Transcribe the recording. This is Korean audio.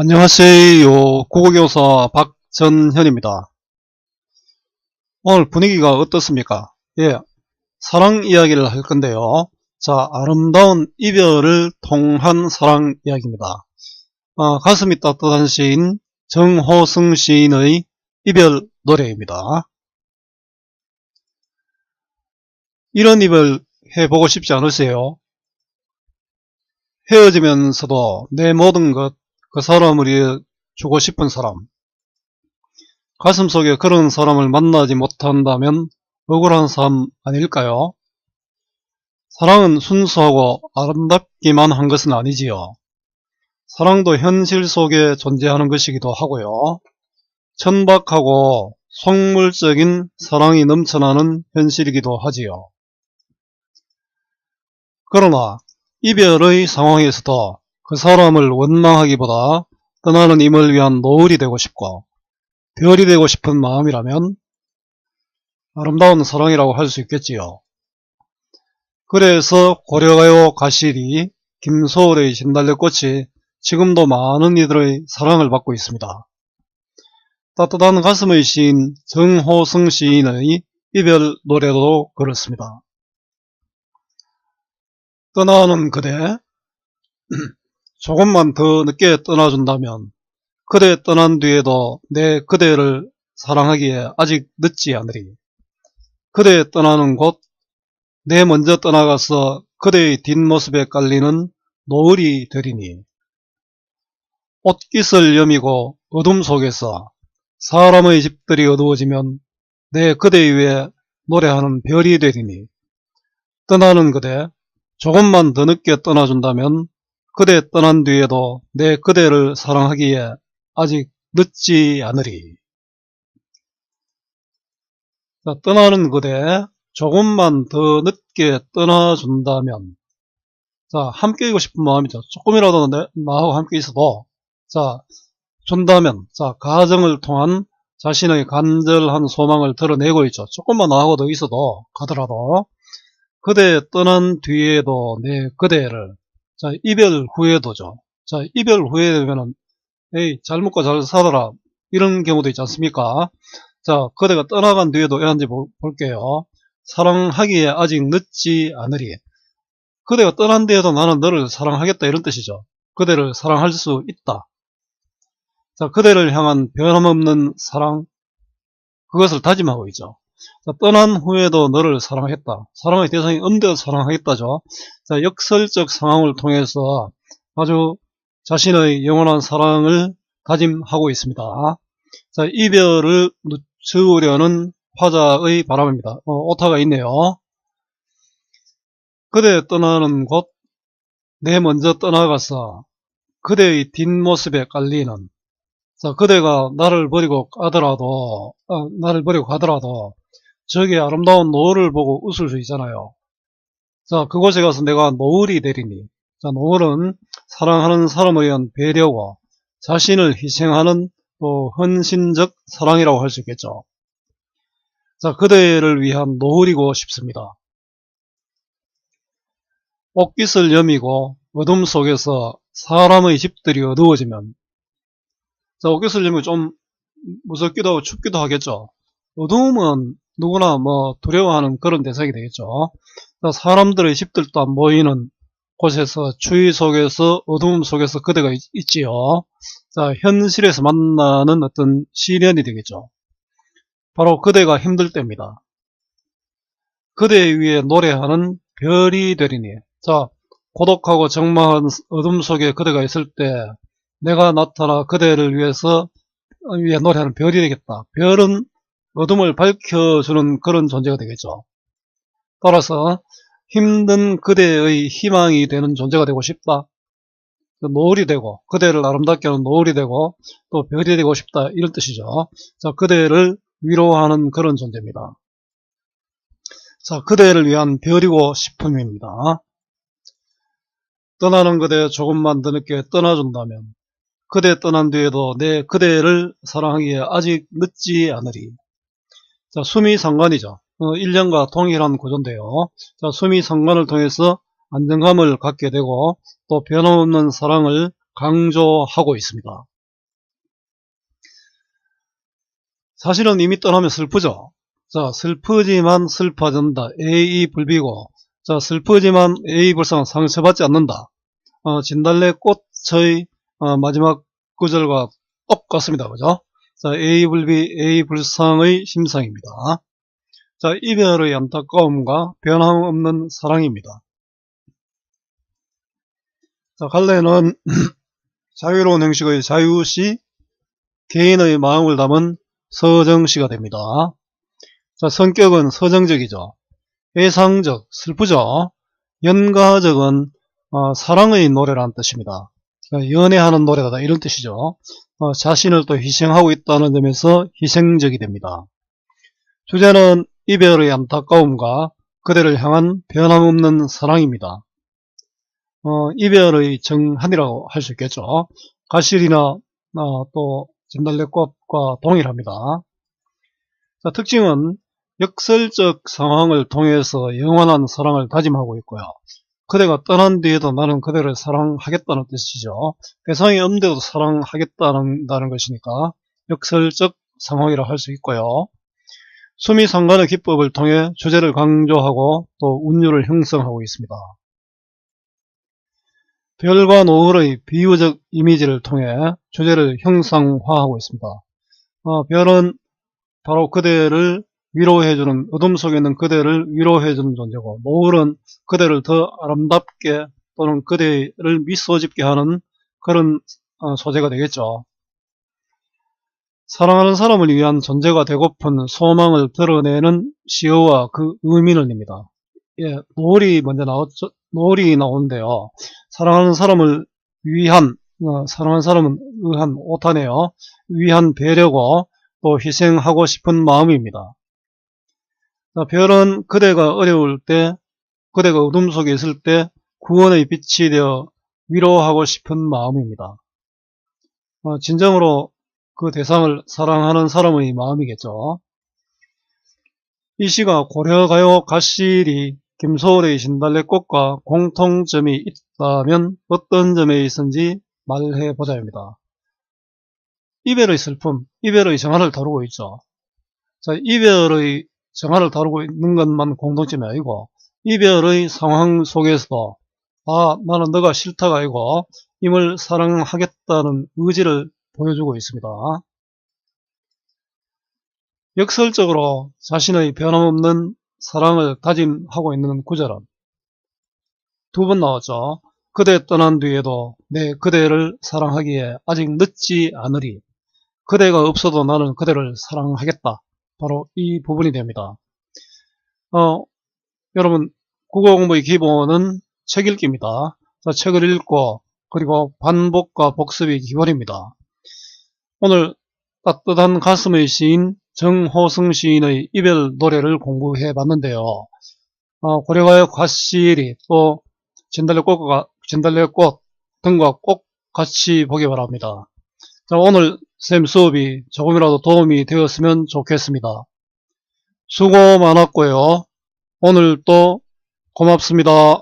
안녕하세요. 국어교사 박전현입니다. 오늘 분위기가 어떻습니까? 예, 사랑 이야기를 할 건데요. 자, 아름다운 이별을 통한 사랑 이야기입니다. 어, 가슴이 따뜻한 시인 정호승 시인의 이별 노래입니다. 이런 이별 해보고 싶지 않으세요? 헤어지면서도 내 모든 것, 그 사람을 위해 주고 싶은 사람. 가슴 속에 그런 사람을 만나지 못한다면 억울한 삶 아닐까요? 사랑은 순수하고 아름답기만 한 것은 아니지요. 사랑도 현실 속에 존재하는 것이기도 하고요. 천박하고 속물적인 사랑이 넘쳐나는 현실이기도 하지요. 그러나 이별의 상황에서도 그 사람을 원망하기보다 떠나는 임을 위한 노을이 되고 싶고 별이 되고 싶은 마음이라면 아름다운 사랑이라고 할 수 있겠지요. 그래서 고려가요 가실이 김소월의 진달래꽃이 지금도 많은 이들의 사랑을 받고 있습니다. 따뜻한 가슴의 시인 정호승 시인의 이별 노래도 그렇습니다. 떠나는 그대 조금만 더 늦게 떠나준다면 그대 떠난 뒤에도 내 그대를 사랑하기에 아직 늦지 않으리. 그대 떠나는 곳, 내 먼저 떠나가서 그대의 뒷모습에 깔리는 노을이 되리니. 옷깃을 여미고 어둠 속에서 사람의 집들이 어두워지면 내 그대 위에 노래하는 별이 되리니. 떠나는 그대, 조금만 더 늦게 떠나준다면 그대 떠난 뒤에도 내 그대를 사랑하기에 아직 늦지 않으리. 자, 떠나는 그대 조금만 더 늦게 떠나준다면 자 함께이고 싶은 마음이죠. 조금이라도 내, 나하고 함께 있어도 자 준다면 자 가정을 통한 자신의 간절한 소망을 드러내고 있죠. 조금만 나하고 더 있어도 가더라도 그대 떠난 뒤에도 내 그대를 자 이별 후에도죠. 자 이별 후에 되면은 에이 잘 먹고 잘 살아라 이런 경우도 있지 않습니까? 자 그대가 떠나간 뒤에도 애한지 볼게요. 사랑하기에 아직 늦지 않으리. 그대가 떠난 뒤에도 나는 너를 사랑하겠다 이런 뜻이죠. 그대를 사랑할 수 있다. 자 그대를 향한 변함없는 사랑 그것을 다짐하고 있죠. 자, 떠난 후에도 너를 사랑했다. 사랑의 대상이 언제 사랑하겠다죠. 자, 역설적 상황을 통해서 아주 자신의 영원한 사랑을 다짐하고 있습니다. 자, 이별을 늦추려는 화자의 바람입니다. 어, 오타가 있네요. 그대 떠나는 곳, 내 먼저 떠나가서 그대의 뒷모습에 깔리는 자, 그대가 나를 버리고 가더라도, 어, 나를 버리고 가더라도, 저기 아름다운 노을을 보고 웃을 수 있잖아요. 자, 그곳에 가서 내가 노을이 되리니. 자, 노을은 사랑하는 사람을 위한 배려와 자신을 희생하는 또 헌신적 사랑이라고 할 수 있겠죠. 자, 그대를 위한 노을이고 싶습니다. 옷깃을 여미고 어둠 속에서 사람의 집들이 어두워지면 자, 옷깃을 여미고 좀 무섭기도 하고 춥기도 하겠죠. 어두움은 누구나 뭐 두려워하는 그런 대상이 되겠죠. 자, 사람들의 집들도 안 보이는 곳에서 추위 속에서 어두움 속에서 그대가 있, 있지요. 자, 현실에서 만나는 어떤 시련이 되겠죠. 바로 그대가 힘들 때입니다. 그대 위에 노래하는 별이 되리니. 자, 고독하고 정막한 어둠 속에 그대가 있을 때 내가 나타나 그대를 위해서 위에 노래하는 별이 되겠다. 별은 어둠을 밝혀주는 그런 존재가 되겠죠. 따라서 힘든 그대의 희망이 되는 존재가 되고 싶다. 노을이 되고 그대를 아름답게 하는 노을이 되고 또 별이 되고 싶다 이런 뜻이죠. 자 그대를 위로하는 그런 존재입니다. 자 그대를 위한 별이고 싶음입니다. 떠나는 그대 조금만 더 늦게 떠나준다면 그대 떠난 뒤에도 내 그대를 사랑하기에 아직 늦지 않으리. 자, 수미 상관이죠. 어, 1년과 동일한 구조인데요. 자, 수미 상관을 통해서 안정감을 갖게 되고 또 변함없는 사랑을 강조하고 있습니다. 사실은 이미 떠나면 슬프죠. 자, 슬프지만 슬퍼진다. A 불비고, 자, 슬프지만 A 불쌍은 상처받지 않는다. 어, 진달래 꽃의 어, 마지막 구절과 똑같습니다. 그죠? 자, A 불비, A 불쌍의 심상입니다. 자, 이별의 안타까움과 변함없는 사랑입니다. 자, 갈래는 자유로운 형식의 자유시, 개인의 마음을 담은 서정시가 됩니다. 자, 성격은 서정적이죠. 예상적, 슬프죠. 연가적은 어, 사랑의 노래라는 뜻입니다. 연애하는 노래다 이런 뜻이죠. 어, 자신을 또 희생하고 있다는 점에서 희생적이 됩니다. 주제는 이별의 안타까움과 그대를 향한 변함없는 사랑입니다. 어, 이별의 정한이라고 할 수 있겠죠. 가실이나 어, 또 진달래꽃과 동일합니다. 자, 특징은 역설적 상황을 통해서 영원한 사랑을 다짐하고 있고요. 그대가 떠난 뒤에도 나는 그대를 사랑하겠다는 뜻이죠. 대상이 없는데도 사랑하겠다는 다는 것이니까 역설적 상황이라 할 수 있고요. 수미 상관의 기법을 통해 주제를 강조하고 또 운율을 형성하고 있습니다. 별과 노을의 비유적 이미지를 통해 주제를 형상화하고 있습니다. 어, 별은 바로 그대를 위로해주는 어둠 속에 있는 그대를 위로해주는 존재고 노을은 그대를 더 아름답게 또는 그대를 미소 짓게 하는 그런 어, 소재가 되겠죠. 사랑하는 사람을 위한 존재가 되고픈 소망을 드러내는 시어와 그 의미는입니다. 예, 노을이 먼저 나왔죠. 노을이 나오는데요. 사랑하는 사람을 위한, 어, 사랑하는 사람은 의한 오타네요. 위한 배려고 또 희생하고 싶은 마음입니다. 자, 별은 그대가 어려울 때, 그대가 어둠 속에 있을 때 구원의 빛이 되어 위로하고 싶은 마음입니다. 어, 진정으로 그 대상을 사랑하는 사람의 마음이겠죠. 이 시가 고려가요 가실이 김소월의 신달래꽃과 공통점이 있다면 어떤 점에 있은지 말해 보자입니다. 이별의 슬픔, 이별의 정화를 다루고 있죠. 자, 이별의 정화를 다루고 있는 것만 공통점이 아니고 이별의 상황 속에서도 아 나는 너가 싫다가 아니고 임을 사랑하겠다는 의지를 보여주고 있습니다. 역설적으로 자신의 변함없는 사랑을 다짐하고 있는 구절은 두 번 나왔죠. 그대 떠난 뒤에도 내 그대를 사랑하기에 아직 늦지 않으리. 그대가 없어도 나는 그대를 사랑하겠다. 바로 이 부분이 됩니다. 어, 여러분 국어 공부의 기본은 책 읽기입니다. 자, 책을 읽고 그리고 반복과 복습이 기본입니다. 오늘 따뜻한 가슴의 시인 정호승 시인의 이별 노래를 공부해 봤는데요. 어, 고려가의 과실이 또 진달래꽃과 진달래꽃 등과 꼭 같이 보기 바랍니다. 자, 오늘 쌤 수업이 조금이라도 도움이 되었으면 좋겠습니다. 수고 많았고요. 오늘 또 고맙습니다.